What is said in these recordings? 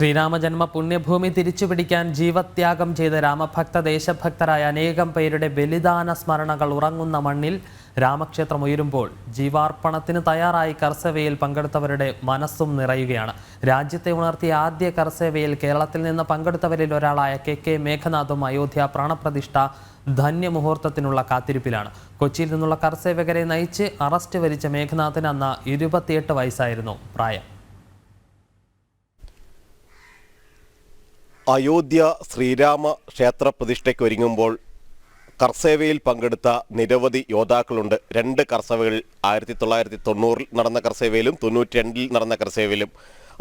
ശ്രീരാമജന്മ പുണ്യഭൂമി തിരിച്ചുപിടിക്കാൻ ജീവത്യാഗം ചെയ്ത രാമഭക്ത ദേശഭക്തരായ അനേകം പേരുടെ ബലിദാന സ്മരണകൾ ഉറങ്ങുന്ന മണ്ണിൽ രാമക്ഷേത്രം ഉയരുമ്പോൾ ജീവാർപ്പണത്തിന് തയ്യാറായി കർസേവയിൽ പങ്കെടുത്തവരുടെ മനസ്സും നിറയുകയാണ്. രാജ്യത്തെ ഉണർത്തിയ ആദ്യ കർസേവയിൽ കേരളത്തിൽ നിന്ന് പങ്കെടുത്തവരിൽ ഒരാളായ കെ കെ മേഘനാഥും അയോധ്യ പ്രാണപ്രതിഷ്ഠ ധന്യമുഹൂർത്തത്തിനുള്ള കാത്തിരിപ്പിലാണ്. കൊച്ചിയിൽ നിന്നുള്ള കർസേവകരെ നയിച്ച് അറസ്റ്റ് വരിച്ച മേഘനാഥിന് അന്ന് ഇരുപത്തിയെട്ട് വയസ്സായിരുന്നു പ്രായം. അയോധ്യ ശ്രീരാമ ക്ഷേത്ര പ്രതിഷ്ഠയ്ക്ക് ഒരുങ്ങുമ്പോൾ കർസേവയിൽ പങ്കെടുത്ത നിരവധി യോദ്ധാക്കളുണ്ട്. രണ്ട് കർസേവകൾ ആയിരത്തി തൊള്ളായിരത്തി തൊണ്ണൂറിൽ നടന്ന കർസേവയിലും തൊണ്ണൂറ്റി രണ്ടിൽ നടന്ന കർസേവയിലും.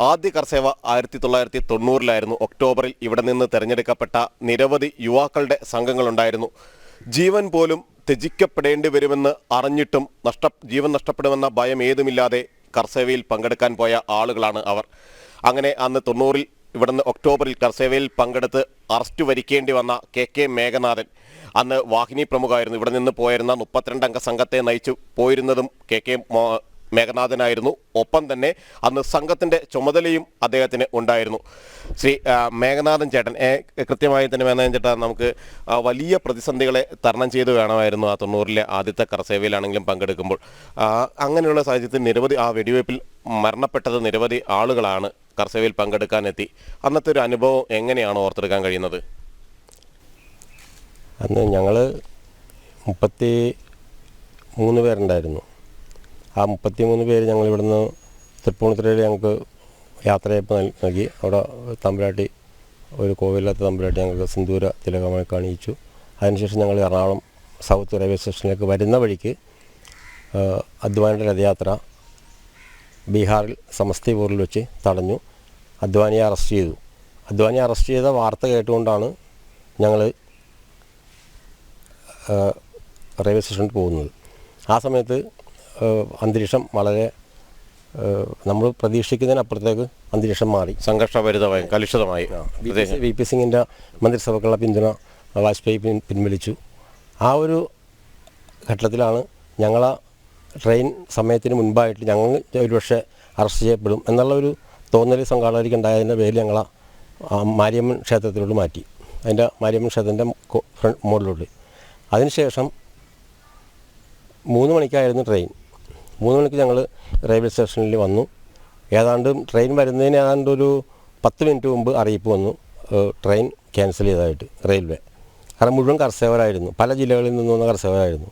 ആദ്യ കർസേവ ആയിരത്തി തൊള്ളായിരത്തി തൊണ്ണൂറിലായിരുന്നു ഒക്ടോബറിൽ ഇവിടെ നിന്ന് തിരഞ്ഞെടുക്കപ്പെട്ട നിരവധി യുവാക്കളുടെ സംഘങ്ങളുണ്ടായിരുന്നു. ജീവൻ പോലും ത്യജിക്കപ്പെടേണ്ടി വരുമെന്ന് അറിഞ്ഞിട്ടും നഷ്ട ജീവൻ നഷ്ടപ്പെടുമെന്ന ഭയം ഏതുമില്ലാതെ കർസേവയിൽ പങ്കെടുക്കാൻ പോയ ആളുകളാണ് അവർ. അങ്ങനെ അന്ന് തൊണ്ണൂറിൽ ഇവിടുന്ന് ഒക്ടോബറിൽ കർസേവയിൽ പങ്കെടുത്ത് അറസ്റ്റ് വരിക്കേണ്ടി വന്ന കെ കെ മേഘനാഥൻ. അന്ന് വാഹിനി പ്രമുഖമായിരുന്നു ഇവിടെ നിന്ന് പോയിരുന്ന മുപ്പത്തിരണ്ട് അംഗ സംഘത്തെ നയിച്ചു പോയിരുന്നതും കെ കെ മേഘനാഥനായിരുന്നു. ഒപ്പം തന്നെ അന്ന് സംഘത്തിന്റെ ചുമതലയും അദ്ദേഹത്തിന് ഉണ്ടായിരുന്നു. ശ്രീ മേഘനാഥൻ ചേട്ടൻ കൃത്യമായി തന്നെ മേഘനാഥൻ ചേട്ടാ നമുക്ക് വലിയ പ്രതിസന്ധികളെ തരണം ചെയ്ത് വേണമായിരുന്നു ആ തൊണ്ണൂറിലെ ആദ്യത്തെ കർസേവയിലാണെങ്കിലും പങ്കെടുക്കുമ്പോൾ. അങ്ങനെയുള്ള സാഹചര്യത്തിൽ നിരവധി ആ വെടിവയ്പ്പിൽ മരണപ്പെട്ടത് നിരവധി ആളുകളാണ് കർസേവയിൽ പങ്കെടുക്കാനെത്തി. അന്നത്തെ ഒരു അനുഭവം എങ്ങനെയാണ് ഓർത്തെടുക്കാൻ കഴിയുന്നത്? അന്ന് ഞങ്ങൾ മുപ്പത്തി മൂന്ന് പേരുണ്ടായിരുന്നു. ആ മുപ്പത്തി മൂന്ന് പേര് ഞങ്ങൾ ഇവിടുന്ന് തൃപ്പൂണിത്തുറയിൽ ഞങ്ങൾക്ക് യാത്രയപ്പ് നൽ- നൽകി. അവിടെ തമ്പുരാട്ടി ഒരു കോവിലത്തെ തമ്പുരാട്ടി ഞങ്ങൾക്ക് സിന്ദൂര തിലകമായി കാണിച്ചു അതിനുശേഷം ഞങ്ങൾ എറണാകുളം സൗത്ത് റെയിൽവേ സ്റ്റേഷനിലേക്ക് വരുന്ന വഴിക്ക് അധ്വാനിയുടെ രഥയാത്ര ബീഹാറിൽ സമസ്തിപൂരിൽ വെച്ച് തടഞ്ഞു. അദ്വാനിയെ അറസ്റ്റ് ചെയ്തു. അദ്വാനിയെ അറസ്റ്റ് ചെയ്ത വാർത്ത കേട്ടുകൊണ്ടാണ് ഞങ്ങൾ റെയിൽവേ സ്റ്റേഷനിൽ പോകുന്നത്. ആ സമയത്ത് അന്തരീക്ഷം വളരെ നമ്മൾ പ്രതീക്ഷിക്കുന്നതിനപ്പുറത്തേക്ക് അന്തരീക്ഷം മാറി. സംഘർഷഭരിതമായി കലുഷിതമായി. V P C- V P സിംഗിന്റെ മന്ത്രിസഭക്കുള്ള പിന്തുണ വാജ്പേയി പിൻ പിൻവലിച്ചു. ആ ഒരു ഘട്ടത്തിലാണ് ഞങ്ങളെ ട്രെയിൻ സമയത്തിന് മുൻപായിട്ട് ഞങ്ങൾ ഒരുപക്ഷെ അറസ്റ്റ് ചെയ്യപ്പെടും എന്നുള്ള ഒരു തോന്നൽ സംഘാടകർക്ക് ഉണ്ടായതിന്റെ പേരിൽ ഞങ്ങളെ ആ മാരിയമ്മൻ ക്ഷേത്രത്തിലോട്ട് മാറ്റി. അതിന്റെ മാരിയമ്മൻ ക്ഷേത്രത്തിന്റെ മുകളിലോട്ട്. അതിനുശേഷം മൂന്ന് മണിക്കായിരുന്നു ട്രെയിൻ. മൂന്ന് മണിക്ക് ഞങ്ങൾ റെയിൽവേ സ്റ്റേഷനിൽ വന്നു. ഏതാണ്ട് ട്രെയിൻ വരുന്നതിന് ഏതാണ്ട് ഒരു പത്ത് മിനിറ്റ് മുമ്പ് അറിയിപ്പ് വന്നു. ട്രെയിൻ ക്യാൻസൽ ചെയ്തതായിട്ട് റെയിൽവേ. കാരണം മുഴുവൻ കർഷകരായിരുന്നു പല ജില്ലകളിൽ നിന്ന് വന്ന കർഷകരായിരുന്നു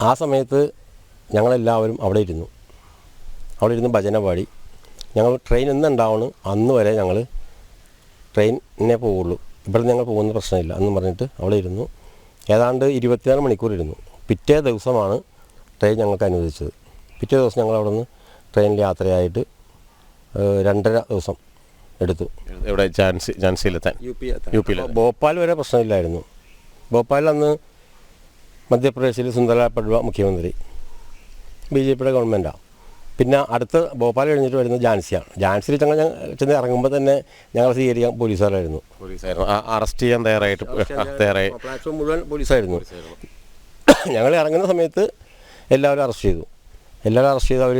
ആ സമയത്ത് ഞങ്ങളെല്ലാവരും അവിടെ ഇരുന്നു. അവിടെ ഇരുന്ന് ഭജന പാടി. ഞങ്ങൾ ട്രെയിൻ എന്നുണ്ടാവണം അന്ന് വരെ ഞങ്ങൾ ട്രെയിനിനെ പോവുള്ളൂ. ഇവിടെ ഞങ്ങൾ പോകുന്ന പ്രശ്നമില്ല. എന്ന് പറഞ്ഞിട്ട് അവിടെ ഇരുന്നു. ഏതാണ്ട് ഇരുപത്തിനാല് മണിക്കൂർ ഇരുന്നു. പിറ്റേ ദിവസമാണ് ട്രെയിൻ ഞങ്ങൾക്ക് അനുവദിച്ചത്. പിറ്റേ ദിവസം ഞങ്ങൾ അവിടെ നിന്ന് ട്രെയിനിൽ യാത്രയായിട്ട് രണ്ടര ദിവസം എടുത്തു. ഇവിടെ ഝാൻസി ഝാൻസിയിലെത്താൻ. യു പി യു പിയിൽ ഭോപ്പാൽ വരെ പ്രശ്നമില്ലായിരുന്നു. ഭോപ്പാലിൽ അന്ന് മധ്യപ്രദേശിൽ സുന്ദര പഡ്വ മുഖ്യമന്ത്രി. ബി ജെ പിയുടെ ഗവൺമെന്റാണ് പിന്നെ അടുത്ത് ഭോപ്പാൽ കഴിഞ്ഞിട്ട് വരുന്ന ജാൻസിയാണ്. ജാൻസിയിൽ ഞങ്ങൾ ഞങ്ങൾ ചെന്ന് ഇറങ്ങുമ്പോൾ തന്നെ ഞങ്ങൾ സ്വീകരിക്കാൻ പോലീസുകാരായിരുന്നു. പോലീസായിരുന്നു. അറസ്റ്റ് ചെയ്യാൻ തയ്യാറായിട്ട് തയ്യാറായി. പ്ലാറ്റ്ഫോം മുഴുവൻ പോലീസായിരുന്നു. ഞങ്ങൾ ഇറങ്ങുന്ന സമയത്ത് എല്ലാവരും അറസ്റ്റ് ചെയ്തു. എല്ലാവരും അറസ്റ്റ് ചെയ്ത് അവർ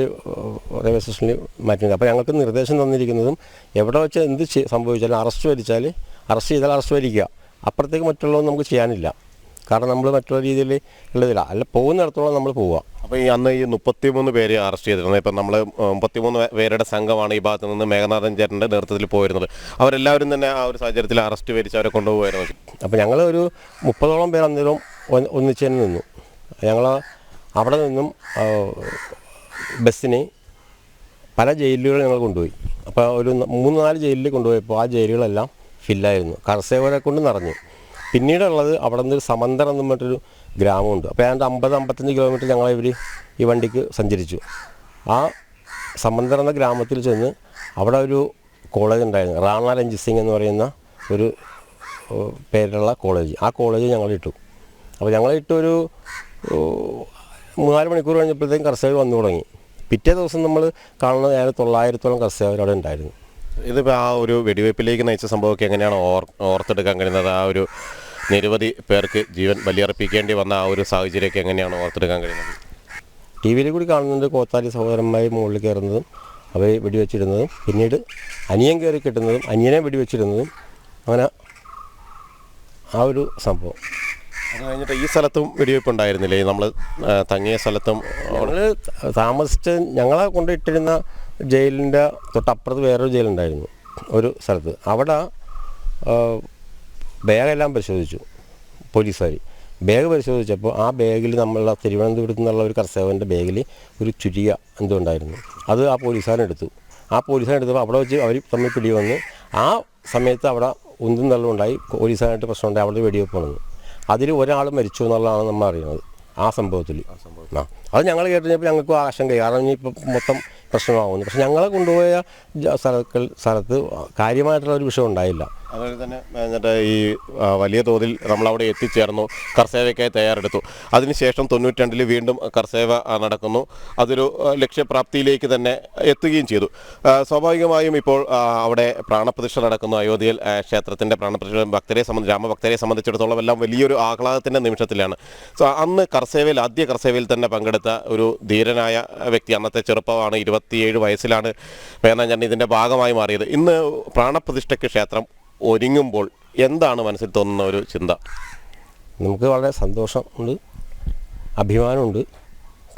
റെയിൽവേ സ്റ്റേഷനിൽ മാറ്റി അപ്പോൾ ഞങ്ങൾക്ക് നിർദ്ദേശം തന്നിരിക്കുന്നതും എവിടെ വെച്ച് എന്ത് സംഭവിച്ചാലും അറസ്റ്റ് വരിച്ചാൽ അറസ്റ്റ് ചെയ്താൽ അറസ്റ്റ് വരിക്കുക. അപ്പുറത്തേക്ക് മറ്റുള്ളതൊന്നും നമുക്ക് ചെയ്യാനില്ല. കാരണം നമ്മൾ മറ്റുള്ള രീതിയിൽ ഉള്ളതില്ല. അല്ല പോകുന്നിടത്തോളം നമ്മൾ പോവുക. അപ്പോൾ ഈ അന്ന് ഈ മുപ്പത്തിമൂന്ന് പേരെ അറസ്റ്റ് ചെയ്തിരുന്നത്. ഇപ്പം നമ്മൾ മുപ്പത്തിമൂന്ന് പേരുടെ സംഘമാണ് ഈ ഭാഗത്ത് നിന്ന് മേഘനാഥൻ ചേട്ടന്റെ നേതൃത്വത്തിൽ പോയിരുന്നത്. അവരെല്ലാവരും തന്നെ ആ ഒരു സാഹചര്യത്തിൽ അറസ്റ്റ് വരിച്ച് അവരെ കൊണ്ടുപോകുമായിരുന്നു. അപ്പോൾ ഞങ്ങൾ ഒരു മുപ്പതോളം പേർ അന്നേരം ഒന്നിച്ച് തന്നെ നിന്നു. ഞങ്ങൾ അവിടെ നിന്നും ബസ്സിന് പല ജയിലുകൾ ഞങ്ങൾ കൊണ്ടുപോയി. അപ്പോൾ ഒരു മൂന്ന് നാല് ജയിലിൽ കൊണ്ടുപോയപ്പോൾ ആ ജയിലുകളെല്ലാം ഫില്ലായിരുന്നു കർഷകരെ കൊണ്ട് നിറഞ്ഞു. പിന്നീടുള്ളത് അവിടെ നിന്ന് സമന്തരം എന്ന് പറഞ്ഞിട്ടൊരു ഗ്രാമമുണ്ട്. അപ്പോൾ ഏതാണ്ട് അമ്പത് അമ്പത്തഞ്ച് കിലോമീറ്റർ ഞങ്ങൾ ഇവർ ഈ വണ്ടിക്ക് സഞ്ചരിച്ചു. ആ സമന്തരം എന്ന ഗ്രാമത്തിൽ ചെന്ന് അവിടെ ഒരു കോളേജ് ഉണ്ടായിരുന്നു. റാണ രഞ്ജിത് സിംഗ് എന്ന് പറയുന്ന ഒരു പേരുള്ള കോളേജ്. ആ കോളേജ് ഞങ്ങൾ ഇട്ടു. അപ്പോൾ ഏഹ്, മൂന്നാൽ മണിക്കൂർ കഴിഞ്ഞപ്പോഴത്തേക്കും കർഷകർ വന്നു തുടങ്ങി. പിറ്റേ ദിവസം നമ്മൾ കാണുന്നത് ഏതാണ്ട് തൊള്ളായിരത്തോളം കർഷകർ അവിടെ ഉണ്ടായിരുന്നു. ഇതിപ്പോൾ ആ ഒരു വെടിവയ്പ്പിലേക്ക് നയിച്ച സംഭവമൊക്കെ എങ്ങനെയാണ് ഓർ ഓർത്തെടുക്കാൻ കഴിയുന്നത്? ആ ഒരു നിരവധി പേർക്ക് ജീവൻ ബലിയർപ്പിക്കേണ്ടി വന്ന ആ ഒരു സാഹചര്യമൊക്കെ എങ്ങനെയാണ് ഓർത്തെടുക്കാൻ കഴിയുന്നത്? ടി വിയിൽ കൂടി കാണുന്നത് കോത്താലി സഹോദരന്മാർ മുകളിൽ കയറുന്നതും അവരെ വെടിവെച്ചിരുന്നതും പിന്നീട് അനിയൻ കയറി കിട്ടുന്നതും അനിയനെ വെടിവെച്ചിരുന്നതും അങ്ങനെ ആ ഒരു സംഭവം. അത് കഴിഞ്ഞിട്ട് ഈ സ്ഥലത്തും വെടിവെപ്പ് ഉണ്ടായിരുന്നില്ലേ? നമ്മൾ തങ്ങിയ സ്ഥലത്തും ഞങ്ങൾ താമസിച്ച് ഞങ്ങളെ കൊണ്ടിട്ടിരുന്ന ജയിലിന്റെ തൊട്ടപ്പുറത്ത് വേറൊരു ജയിലുണ്ടായിരുന്നു ഒരു സ്ഥലത്ത്. അവിടെ ബാഗെല്ലാം പരിശോധിച്ചു പോലീസുകാർ ബാഗ് പരിശോധിച്ചപ്പോൾ ആ ബാഗിൽ നമ്മളുടെ തിരുവനന്തപുരത്ത് നിന്നുള്ള ഒരു കർഷകന്റെ ബാഗിൽ ഒരു ചുരിയ എന്തോ ഉണ്ടായിരുന്നു. അത് ആ പോലീസുകാരെടുത്തു ആ പോലീസുകാരെടുത്തപ്പോൾ അവിടെ വെച്ച് അവർ തമ്മിൽ പിടി വന്ന് ആ സമയത്ത് അവിടെ ഉന്തും തള്ളുണ്ടായി പോലീസുകാരായിട്ട് പ്രശ്നമുണ്ടായി അവിടെ വെടിവെപ്പ് വന്നു. അതിൽ ഒരാൾ മരിച്ചു എന്നുള്ളതാണ് നമ്മൾ അറിയുന്നത് ആ സംഭവത്തിൽ ആ. അത് ഞങ്ങൾ കേട്ടുകഴിഞ്ഞപ്പോൾ ഞങ്ങൾക്ക് ആശങ്കയായി. കാരണം ഇനിയിപ്പോൾ മൊത്തം പ്രശ്നമാകുന്നു പക്ഷെ ഞങ്ങളെ കൊണ്ടുപോയ സ്ഥലക്കൾ സ്ഥലത്ത് കാര്യമായിട്ടുള്ള ഒരു വിഷയം ഉണ്ടായില്ല. അതുപോലെ തന്നെ എന്നിട്ട് ഈ വലിയ തോതിൽ നമ്മളവിടെ എത്തിച്ചേർന്നു. കർസേവയ്ക്കായി തയ്യാറെടുത്തു. അതിനുശേഷം തൊണ്ണൂറ്റി രണ്ടിൽ വീണ്ടും കർസേവ നടക്കുന്നു. അതൊരു ലക്ഷ്യപ്രാപ്തിയിലേക്ക് തന്നെ എത്തുകയും ചെയ്തു. സ്വാഭാവികമായും ഇപ്പോൾ അവിടെ പ്രാണപ്രതിഷ്ഠ നടക്കുന്നു. അയോധ്യയിൽ ക്ഷേത്രത്തിന്റെ പ്രാണപ്രതിഷ്ഠ ഭക്തരെ സംബന്ധിച്ച് രാമഭക്തരെ സംബന്ധിച്ചിടത്തോളം എല്ലാം വലിയൊരു ആഹ്ലാദത്തിന്റെ നിമിഷത്തിലാണ്. സോ അന്ന് കർസേവയിൽ ആദ്യ കർസേവയിൽ തന്നെ പങ്കെടുത്ത ഒരു ധീരനായ വ്യക്തി അന്നത്തെ ചെറുപ്പമാണ് ഇരുപത്തിയേഴ് വയസ്സിലാണ് വേണാഞ്ചാണ്ടി ഇതിന്റെ ഭാഗമായി മാറിയത്. ഇന്ന് പ്രാണപ്രതിഷ്ഠയ്ക്ക് ക്ഷേത്രം ഒരുങ്ങുമ്പോൾ എന്താണ് മനസ്സിൽ തോന്നുന്ന ഒരു ചിന്ത? നമുക്ക് വളരെ സന്തോഷമുണ്ട് അഭിമാനമുണ്ട്.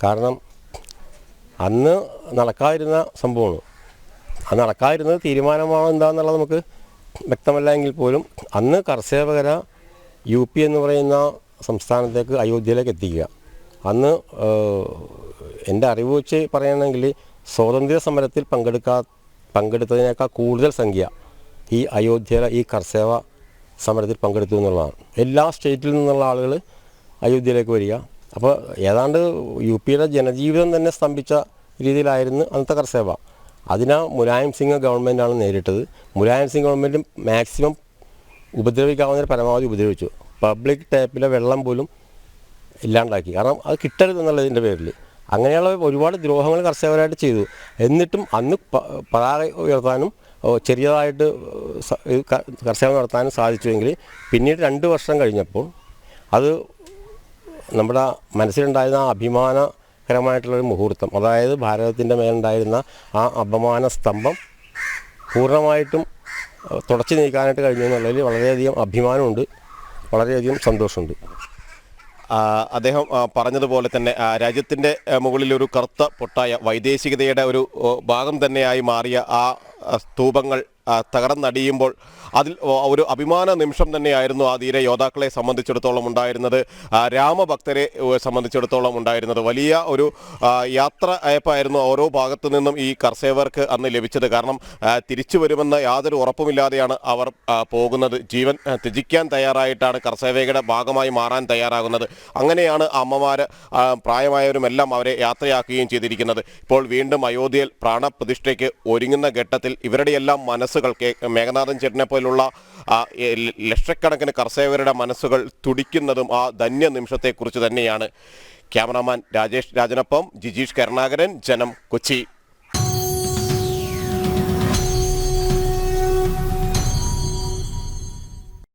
കാരണം അന്ന് നടക്കാതിരുന്ന സംഭവമാണ്. അത് നടക്കാതിരുന്നത് തീരുമാനമാണോ എന്താണെന്നുള്ളത് നമുക്ക് വ്യക്തമല്ല എങ്കിൽ പോലും അന്ന് കർഷകര യു പി എന്ന് പറയുന്ന സംസ്ഥാനത്തേക്ക് അയോധ്യയിലേക്ക് എത്തിക്കുക. അന്ന് എന്റെ അറിവ് വെച്ച് പറയുകയാണെങ്കിൽ സ്വാതന്ത്ര്യ സമരത്തിൽ പങ്കെടുക്കാ പങ്കെടുത്തതിനേക്കാൾ കൂടുതൽ സംഖ്യ ഈ അയോധ്യയിലെ ഈ കർസേവ സമരത്തിൽ പങ്കെടുത്തു എന്നുള്ളതാണ്. എല്ലാ സ്റ്റേറ്റിൽ നിന്നുള്ള ആളുകൾ അയോധ്യയിലേക്ക് വരിക. അപ്പോൾ ഏതാണ്ട് യു പിയുടെ ജനജീവിതം തന്നെ സ്തംഭിച്ച രീതിയിലായിരുന്നു അന്നത്തെ കർസേവ. അതിനാ മുലായം സിംഗ് ഗവൺമെന്റാണ് നേരിട്ടത്. മുലായം സിംഗ് ഗവൺമെന്റ് മാക്സിമം ഉപദ്രവിക്കാവുന്ന പരമാവധി ഉപദ്രവിച്ചു. പബ്ലിക് ടാപ്പിലെ വെള്ളം പോലും ഇല്ലാണ്ടാക്കി. കാരണം അത് കിട്ടരുത് എന്നുള്ളതിന്റെ പേരിൽ. അങ്ങനെയുള്ള ഒരുപാട് ദ്രോഹങ്ങൾ കർഷകരായിട്ട് ചെയ്തു. എന്നിട്ടും അന്ന് പതാക ഉയർത്താനും ചെറിയതായിട്ട് കർഷകർ നടത്താനും സാധിച്ചുവെങ്കിൽ പിന്നീട് രണ്ട് വർഷം കഴിഞ്ഞപ്പോൾ അത് നമ്മുടെ മനസ്സിലുണ്ടായിരുന്ന ആ അഭിമാനകരമായിട്ടുള്ളൊരു മുഹൂർത്തം അതായത് ഭാരതത്തിന്റെ മേലുണ്ടായിരുന്ന ആ അപമാന സ്തംഭം പൂർണമായിട്ടും തുടച്ചു നീക്കാനായിട്ട് കഴിഞ്ഞു എന്നുള്ളതിൽ വളരെയധികം അഭിമാനമുണ്ട്. വളരെയധികം സന്തോഷമുണ്ട്. അദ്ദേഹം പറഞ്ഞതുപോലെ തന്നെ രാജ്യത്തിന്റെ മുകളിൽ ഒരു കറുത്ത പൊട്ടായ വൈദേശികതയുടെ ഒരു ഭാഗം തന്നെയായി മാറിയ ആ സ്തൂപങ്ങൾ തകർന്നടിയുമ്പോൾ അതിൽ ഒരു അഭിമാന നിമിഷം തന്നെയായിരുന്നു ആ ധീര യോദ്ധാക്കളെ സംബന്ധിച്ചിടത്തോളം ഉണ്ടായിരുന്നത്. രാമഭക്തരെ സംബന്ധിച്ചിടത്തോളം ഉണ്ടായിരുന്നത്. വലിയ ഒരു യാത്ര അയപ്പായിരുന്നു ഓരോ ഭാഗത്തു നിന്നും ഈ കർഷകർക്ക് അന്ന് ലഭിച്ചത്. കാരണം തിരിച്ചു വരുമെന്ന യാതൊരു ഉറപ്പുമില്ലാതെയാണ് അവർ പോകുന്നത്. ജീവൻ ത്യജിക്കാൻ തയ്യാറായിട്ടാണ് കർഷകയുടെ ഭാഗമായി മാറാൻ തയ്യാറാകുന്നത്. അങ്ങനെയാണ് അമ്മമാർ പ്രായമായവരുമെല്ലാം അവരെ യാത്രയാക്കുകയും ചെയ്തിരിക്കുന്നത്. ഇപ്പോൾ വീണ്ടും അയോധ്യയിൽ പ്രാണപ്രതിഷ്ഠയ്ക്ക് ഒരുങ്ങുന്ന ഘട്ടത്തിൽ ഇവരുടെയെല്ലാം മനസ്സുകൾ കെ- മേഘനാഥൻ ചേട്ടനെ പോലുള്ള ലക്ഷക്കണക്കിന് കർഷകരുടെ മനസ്സുകൾ തുടിക്കുന്നതും ആ ധന്യ നിമിഷത്തെക്കുറിച്ച് തന്നെയാണ് ക്യാമറാമാൻ രാജേഷ് രാജനൊപ്പം ജിജീഷ് കരുണാകരൻ ജനം കൊച്ചി.